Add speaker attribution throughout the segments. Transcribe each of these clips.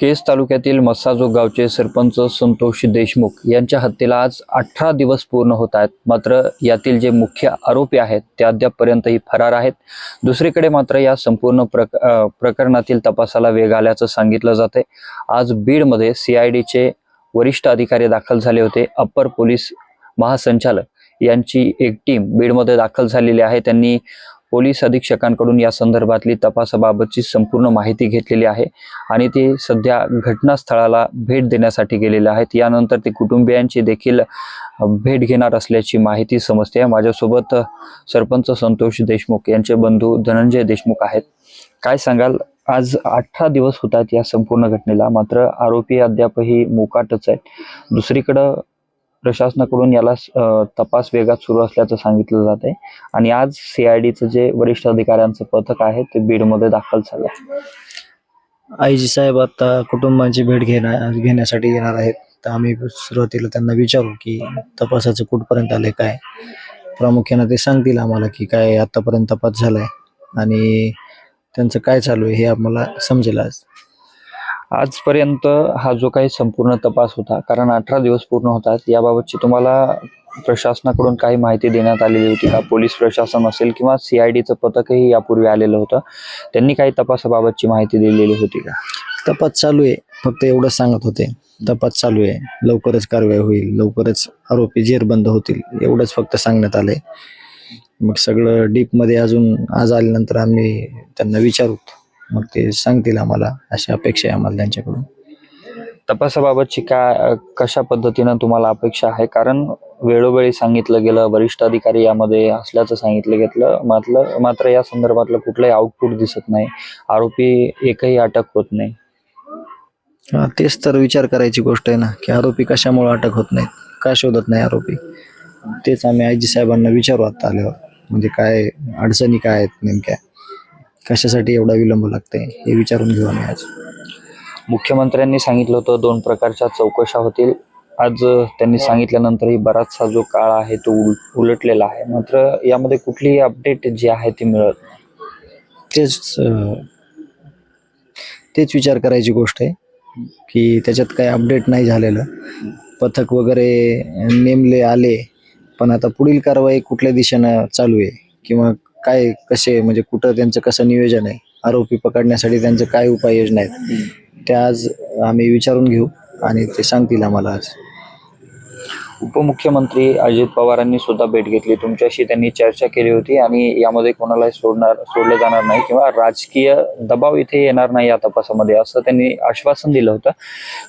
Speaker 1: केस तालुक्यातील मस्साजोग गावचे सरपंच संतोष देशमुख यांच्या हत्येला आज अठरा दिवस पूर्ण होत आहेत. मात्र यातील जे मुख्य आरोपी आहेत ते अद्यापपर्यंतही फरार आहेत. दुसरीकडे मात्र या संपूर्ण प्रक प्रकरणातील तपासाला वेग आल्याचं सांगितलं जाते आज बीडमध्ये सी आय डीचे वरिष्ठ अधिकारी दाखल झाले होते. अप्पर पोलीस महासंचालक यांची एक टीम बीडमध्ये दाखल झालेली आहे. त्यांनी पोलीस अधीक्षकांकडून या संदर्भातली तपासाबाबतची संपूर्ण माहिती घेतलेली आहे आणि ते सध्या घटनास्थळाला भेट देण्यासाठी गेलेले आहेत. यानंतर ते कुटुंबियांची देखील भेट घेणार असल्याची माहिती समजते. माझ्यासोबत सरपंच संतोष देशमुख यांचे बंधू धनंजय देशमुख आहेत. काय सांगाल? आज अठरा दिवस होतात या संपूर्ण घटनेला. मात्र आरोपी अद्यापही मोकाटच आहेत. दुसरीकडं प्रशासनाकडून याला तपास वेगात सुरू असल्याचं सांगितलं जात आहे आणि आज सीआयडीचं जे वरिष्ठ अधिकाऱ्यांचं पथक आहे ते बीडमध्ये दाखल झालं आहे.
Speaker 2: आईजी साहेब आता कुटुंबांची भेट घेणार घेण्यासाठी येणार आहेत. तर आम्ही सुरुवातीला त्यांना विचारू की तपासाचं कुठपर्यंत आले काय? प्रामुख्यानं ते सांगतील आम्हाला की काय आतापर्यंत तपास झालाय. आणि त्यांचं काय चालू आहे हे आम्हाला समजेल आज.
Speaker 1: आजपर्यंत हा जो काही संपूर्ण तपास होता कारण अठरा दिवस पूर्ण होतात याबाबतची तुम्हाला प्रशासनाकडून काही माहिती देण्यात आलेली होती का? पोलीस प्रशासन असेल किंवा सीआयडीचं पथकही यापूर्वी आलेलं होतं त्यांनी काही तपासाबाबतची माहिती दिलेली होती का?
Speaker 2: तपास चालू आहे. फक्त एवढंच सांगत होते. तपास चालू आहे. लवकरच कारवाई होईल. लवकरच आरोपी जेरबंद होतील एवढंच फक्त सांगण्यात आलंय. मग सगळं डीपमध्ये अजून आज आल्यानंतर आम्ही त्यांना विचारू. मग ते सांगतील आम्हाला अशी अपेक्षा आहे आम्हाला त्यांच्याकडून.
Speaker 1: तपासाबाबतची काय कशा पद्धतीनं तुम्हाला अपेक्षा आहे? कारण वेळोवेळी सांगितलं गेलं वरिष्ठ अधिकारी यामध्ये असल्याचं सांगितलं घेतलं मात्र मात्र या संदर्भातलं कुठलंही आउटपुट दिसत नाही. आरोपी एकही अटक होत नाही.
Speaker 2: हा तेच तर विचार करायची गोष्ट आहे ना की आरोपी कशामुळे अटक होत नाहीत? का शोधत नाही आरोपी? तेच आम्ही आजी साहेबांना विचारू आता आल्यावर. म्हणजे काय अडचणी काय आहेत नेमक्या? कशासाठी एवढा विलंब लागतंय हे विचारून घेऊ आम्ही आज.
Speaker 1: मुख्यमंत्र्यांनी सांगितलं होतं दोन प्रकारच्या चौकशा होतील. आज त्यांनी सांगितल्यानंतरही बराचसा जो काळ आहे तो उल उलटलेला आहे. मात्र यामध्ये कुठलीही अपडेट जी आहे ती मिळत.
Speaker 2: तेच तेच विचार करायची गोष्ट आहे की त्याच्यात काही अपडेट नाही झालेलं. पथक वगैरे नेमले आले पण आता पुढील कारवाई कुठल्या दिशेनं चालू आहे? किंवा काय कसे म्हणजे कुठं त्यांचं कसं नियोजन आहे आरोपी पकडण्यासाठी त्यांचं काय उपाययोजना आहेत त्या आज आम्ही विचारून घेऊ आणि ते सांगतील आम्हाला आज.
Speaker 1: उपमुख्यमंत्री अजित पवारांनी सुद्धा भेट घेतली. तुमच्याशी त्यांनी चर्चा केली होती आणि यामध्ये कोणालाही सोडणार सोडलं जाणार नाही किंवा राजकीय दबाव इथे येणार नाही या तपासामध्ये असं त्यांनी आश्वासन दिलं होतं.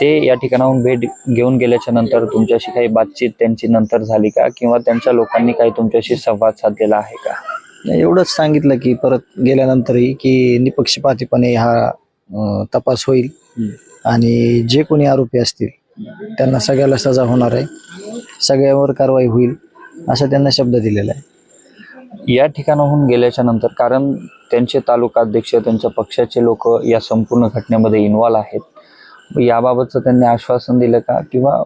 Speaker 1: ते या ठिकाणाहून भेट घेऊन गेल्याच्यानंतर तुमच्याशी काही बातचीत त्यांची नंतर झाली का? किंवा त्यांच्या लोकांनी काही तुमच्याशी संवाद साधलेला आहे का?
Speaker 2: एवढंच सांगितलं की परत गेल्यानंतरही की निपक्षपातीपणे हा तपास होईल. आणि जे कोणी आरोपी असतील त्यांना सगळ्याला सजा होणार आहे. सगळ्यावर कारवाई होईल असा त्यांना शब्द दिलेला आहे.
Speaker 1: या ठिकाणाहून गेल्याच्यानंतर कारण त्यांचे तालुका अध्यक्ष त्यांच्या पक्षाचे लोक या संपूर्ण घटनेमध्ये इन्व्हॉल्व आहेत. याबाबतचं त्यांनी आश्वासन दिलं का? किंवा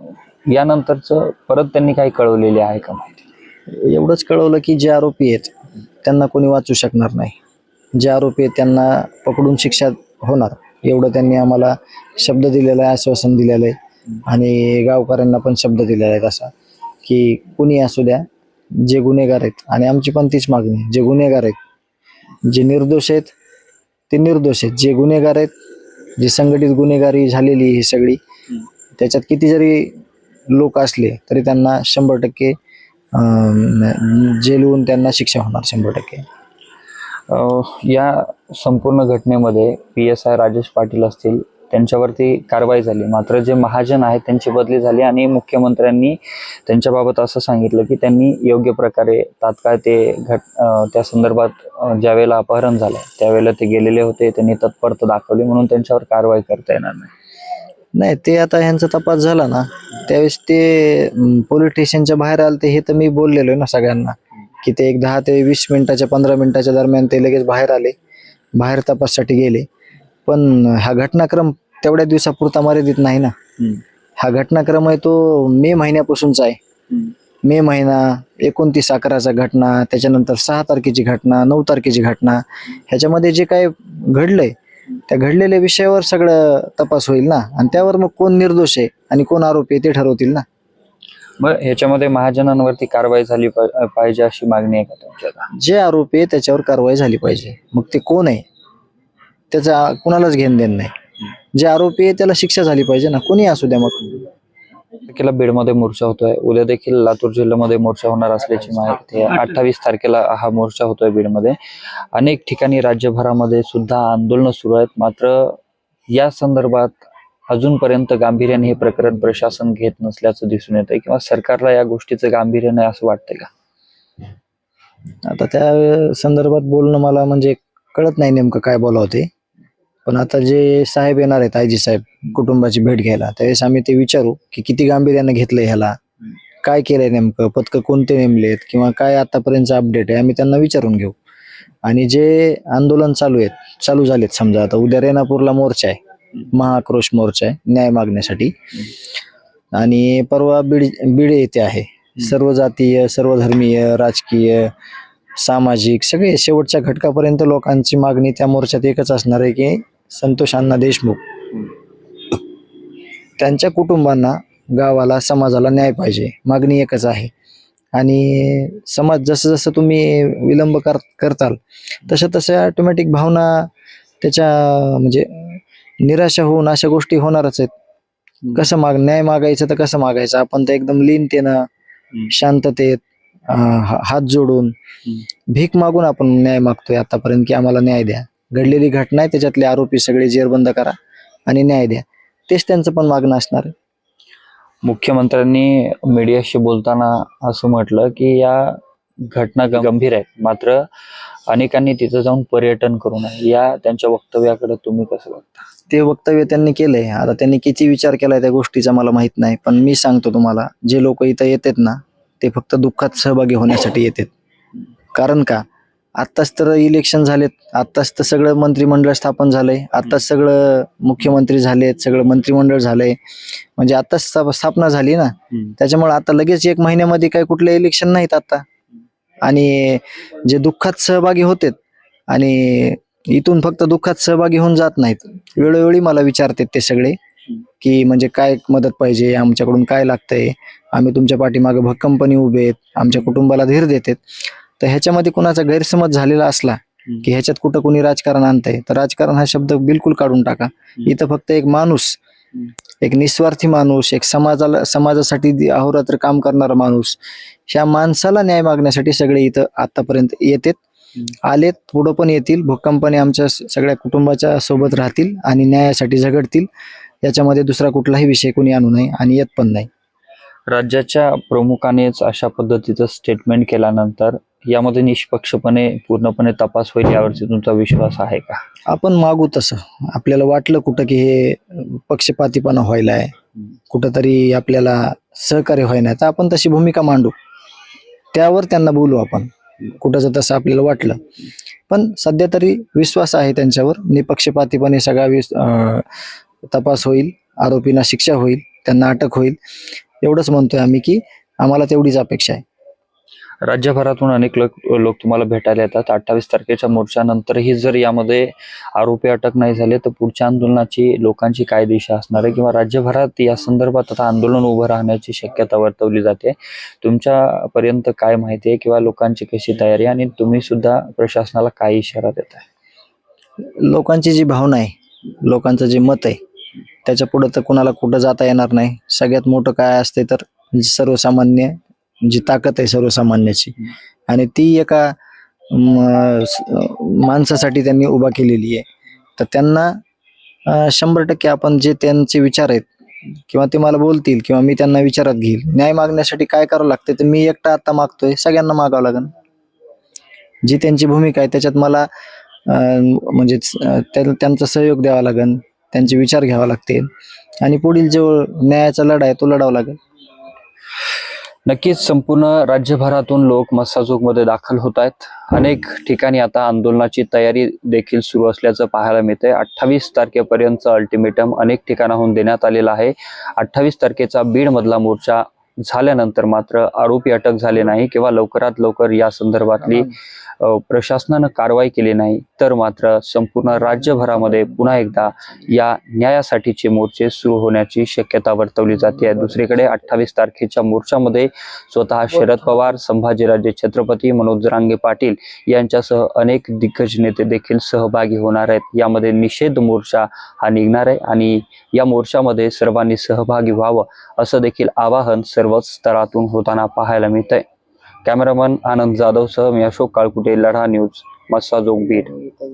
Speaker 1: यानंतरचं परत त्यांनी काही कळवलेले आहे का माहिती?
Speaker 2: एवढंच कळवलं की जे आरोपी आहेत त्यांना कोणी वाचू शकणार नाही. जे आरोपी आहेत त्यांना पकडून शिक्षा होणार. एवढं त्यांनी आम्हाला शब्द दिलेला आहे आश्वासन दिलेलं आहे. आणि गावकऱ्यांना पण शब्द दिलेला आहे तसा की कुणी असू द्या जे गुन्हेगार आहेत. आणि आमची पण तीच मागणी जे गुन्हेगार आहेत जे निर्दोष आहेत ते निर्दोष आहेत. जे गुन्हेगार आहेत जे संघटित गुन्हेगारी झालेली ही सगळी त्याच्यात किती जरी लोक असले तरी त्यांना शंभर टक्के जेल होऊन त्यांना शिक्षा होणार शंभर टक्के.
Speaker 1: या संपूर्ण घटनेमध्ये P S I Rajesh Patil असतील त्यांच्यावरती कारवाई झाली. मात्र जे महाजन आहेत त्यांची बदली झाली आणि मुख्यमंत्र्यांनी त्यांच्याबाबत असं सांगितलं की त्यांनी योग्य प्रकारे तात्काळ ते घट त्या संदर्भात ज्यावेळेला अपहरण झालं त्यावेळेला ते गेलेले होते त्यांनी तत्परता दाखवली म्हणून त्यांच्यावर कारवाई करता येणार नाही.
Speaker 2: नाही ते आता ह्यांचा तपास झाला ना त्यावेळेस ते पोलीस स्टेशनच्या बाहेर आले ते हे तर मी बोललेलो ना सगळ्यांना की ते एक दहा ते वीस मिनिटाच्या पंधरा मिनिटाच्या दरम्यान ते लगेच बाहेर आले बाहेर तपाससाठी गेले. पण हा घटनाक्रम तेवढ्या दिवसापुरता मर्यादित नाही ना. हा घटनाक्रम आहे तो मे महिन्यापासूनचा आहे. मे महिना एकोणतीस अकराचा घटना त्याच्यानंतर सहा तारखेची घटना नऊ तारखेची घटना ह्याच्यामध्ये जे काय घडलंय त्या घडलेल्या विषयावर सगळं तपास होईल ना? आणि त्यावर मग कोण निर्दोष आहे आणि कोण आरोपी आहे ते ठरवतील ना?
Speaker 1: मग ह्याच्यामध्ये महाजनांवरती कारवाई झाली पा- पाहिजे अशी मागणी आहे का तुमच्या आता?
Speaker 2: जे आरोपी आहे त्याच्यावर कारवाई झाली पाहिजे. मग ते कोण आहे? त्याचा कुणालाच घेण देण नाही. जे आरोपी आहे त्याला शिक्षा झाली पाहिजे ना? कोणी असू द्या मग.
Speaker 1: तारखेला बीडमध्ये मोर्चा होतोय. उद्या देखील लातूर जिल्ह्यामध्ये मोर्चा होणार असल्याची माहिती आहे अठ्ठावीस तारखेला हा मोर्चा होतोय बीडमध्ये. अनेक ठिकाणी राज्यभरामध्ये सुद्धा आंदोलनं सुरू आहेत. मात्र या संदर्भात अजूनपर्यंत गांभीर्याने हे प्रकरण प्रशासन घेत नसल्याचं दिसून येत आहे किंवा सरकारला या गोष्टीचं गांभीर्य नाही असं वाटतंय का?
Speaker 2: आता त्या संदर्भात बोलणं मला म्हणजे कळत नाही नेमकं काय बोलावं ते. पण आता जे साहेब येणार आहेत आयजी साहेब कुटुंबाची भेट घ्यायला त्यावेळेस आम्ही ते विचारू की किती गांभीर्यानं घेतलंय ह्याला काय केलंय नेमकं पथकं कोणते नेमलेत किंवा काय आतापर्यंतचं अपडेट आहे आम्ही त्यांना विचारून घेऊ. आणि जे आंदोलन चालू आहेत चालू झालेत समजा आता उद्या रेणापूरला मोर्चा आहे महाक्रोश मोर्चा आहे न्याय मागण्यासाठी. आणि परवा बीड बीड येथे आहे सर्व जातीय सर्व धर्मीय राजकीय सामाजिक सगळे शेवटच्या घटकापर्यंत लोकांची मागणी त्या मोर्चात एकच असणार आहे की संतोष अण्णा देशमुख. त्यांच्या कुटुंबांना गावाला समाजाला न्याय पाहिजे. मागणी एकच आहे. आणि समाज जसं जसं तुम्ही विलंब कर करताल तशा तशा ऑटोमॅटिक भावना त्याच्या म्हणजे निराशा होऊन अशा गोष्टी होणारच आहेत. कसं माग न्याय मागायचं तर कसं मागायचं? आपण तर एकदम लीनतेनं शांततेत हात जोडून भीक मागून आपण न्याय मागतोय आतापर्यंत की आम्हाला न्याय द्या. घडलेली घटना आहे त्याच्यातले आरोपी सगळे जेरबंद करा आणि न्याय द्या. तेच त्यांचं पण मागणं असणार आहे.
Speaker 1: मुख्यमंत्र्यांनी मीडियाशी बोलताना असं म्हटलं की या घटना गंभीर आहेत. मात्र अनेकांनी तिथं जाऊन पर्यटन करू नये. या त्यांच्या वक्तव्याकडे तुम्ही कसं बघता?
Speaker 2: ते वक्तव्य त्यांनी केलंय. आता त्यांनी किती विचार केलाय त्या गोष्टीचा मला माहीत नाही पण मी सांगतो तुम्हाला जे लोक इथं येतात ना ते फक्त दुःखात सहभागी होण्यासाठी येतात. कारण का? आत्ताच तर इलेक्शन झालेत. आत्ताच तर सगळं मंत्रिमंडळ स्थापन झालंय. आत्ताच सगळं मुख्यमंत्री झालेत सगळं मंत्रिमंडळ झालंय. म्हणजे आत्ताच स्था- स्थापना झाली ना. त्याच्यामुळे आता लगेच एक महिन्यामध्ये काही कुठले इलेक्शन नाहीत आता. आणि जे दुःखात सहभागी होतेत आणि इथून फक्त दुःखात सहभागी होऊन जात नाहीत. वेळोवेळी मला विचारतात ते सगळे की म्हणजे काय मदत पाहिजे आमच्याकडून काय लागतंय? आम्ही तुमच्या पाठीमागे भक्कमपणे उभे आहेत आमच्या कुटुंबाला धीर देतात. तर ह्याच्यामध्ये कुणाचा गैरसमज झालेला असला की ह्याच्यात कुठं कोणी राजकारण आणतंय तर राजकारण हा शब्द बिलकुल काढून टाका. इथं फक्त एक माणूस एक निस्वार्थी माणूस एक समाजाला समाजासाठी अहोरात्र काम करणारा माणूस ह्या माणसाला न्याय मागण्यासाठी सगळे इथं आतापर्यंत येतात. आलेत पुढं पण येतील भक्कमपणे आमच्या सगळ्या कुटुंबाच्या सोबत राहतील आणि न्यायासाठी झगडतील. याच्यामध्ये दुसरा कुठलाही विषय कोणी आणू नये आणि येत पण नाही.
Speaker 1: राज्याच्या प्रमुखानेच अशा पद्धतीचं स्टेटमेंट केल्यानंतर यामध्ये निष्पक्षपणे पूर्णपणे तपास होईल यावरती तुमचा विश्वास आहे का?
Speaker 2: आपण मागू तसं. आपल्याला वाटलं कुठं की हे पक्षपातीपणा व्हायला आहे कुठंतरी आपल्याला सहकार्य व्हायला तर आपण तशी भूमिका मांडू. त्यावर त्यांना बोलू आपण कुठंच तसं आपल्याला वाटलं. पण सध्या तरी विश्वास आहे त्यांच्यावर निपक्षपातीपणे सगळा विस तपास होईल आरोपींना शिक्षा होईल त्यांना अटक होईल. एवढंच म्हणतोय आम्ही की आम्हाला तेवढीच अपेक्षा आहे.
Speaker 1: राज्यभरातून अनेक लोक लोक तुम्हाला भेटायला येतात. अठ्ठावीस तारखेच्या मोर्चानंतरही जर यामध्ये आरोपी अटक नाही झाले तर पुढच्या आंदोलनाची लोकांची काय दिशा असणार आहे? किंवा राज्यभरात या संदर्भात आता आंदोलन उभं राहण्याची शक्यता वर्तवली जाते. तुमच्यापर्यंत काय माहिती आहे? किंवा लोकांची कशी तयारी आहे? आणि तुम्ही सुद्धा प्रशासनाला काय इशारा देत आहे?
Speaker 2: लोकांची जी भावना आहे लोकांचं जे मत आहे त्याच्या पुढं तर कुणाला कुठं जाता येणार नाही. सगळ्यात मोठं काय असते तर सर्वसामान्य जी ताकद आहे सर्वसामान्याची. आणि ती एका माणसासाठी त्यांनी उभा केलेली आहे. तर त्यांना शंभर टक्के आपण जे त्यांचे विचार आहेत किंवा ते मला बोलतील किंवा मी त्यांना विचारात घेईल न्याय मागण्यासाठी काय करावं लागतं तर मी एकटा आता मागतोय सगळ्यांना मागावं लागेल. जी त्यांची भूमिका आहे त्याच्यात मला म्हणजे त्यांचा सहयोग द्यावा लागेल त्यांचे विचार घ्यावा लागतील. आणि पुढील जो न्यायाचा लढा आहे तो लढावा लागेल.
Speaker 1: नक्कीच संपूर्ण राज्यभरातून लोक मस्साजोगमध्ये दाखल होत आहेत. अनेक ठिकाणी आता आंदोलनाची तयारी देखील सुरू असल्याचं पाहायला मिळते अठ्ठावीस तारखेपर्यंत अल्टिमेटम अनेक ठिकाणाहून देण्यात आलेला आहे. अठ्ठावीस तारखेचा बीड मधला मोर्चा झाल्यानंतर मात्र आरोपी अटक झाले नाही किंवा लवकरात लवकर या संदर्भातली प्रशासनानं कारवाई केली नाही तर मात्र संपूर्ण राज्यभरामध्ये पुन्हा एकदा या न्यायासाठीचे मोर्चे सुरू होण्याची शक्यता वर्तवली जाते. दुसरीकडे अठ्ठावीस तारखेच्या मोर्चामध्ये स्वतः शरद पवार संभाजीराजे छत्रपती मनोज जरांगे पाटील यांच्यासह अनेक दिग्गज नेते देखील सहभागी होणार आहेत. यामध्ये निषेध मोर्चा हा निघणार आहे आणि या मोर्चामध्ये सर्वांनी सहभागी व्हावं असं देखील आवाहन सर्व सर्वच स्तरातून होताना पाहायला मिळत आहे कॅमेरामन आनंद जाधवसह मी अशोक काळकुटे लढा न्यूज मस्सा जोगबीर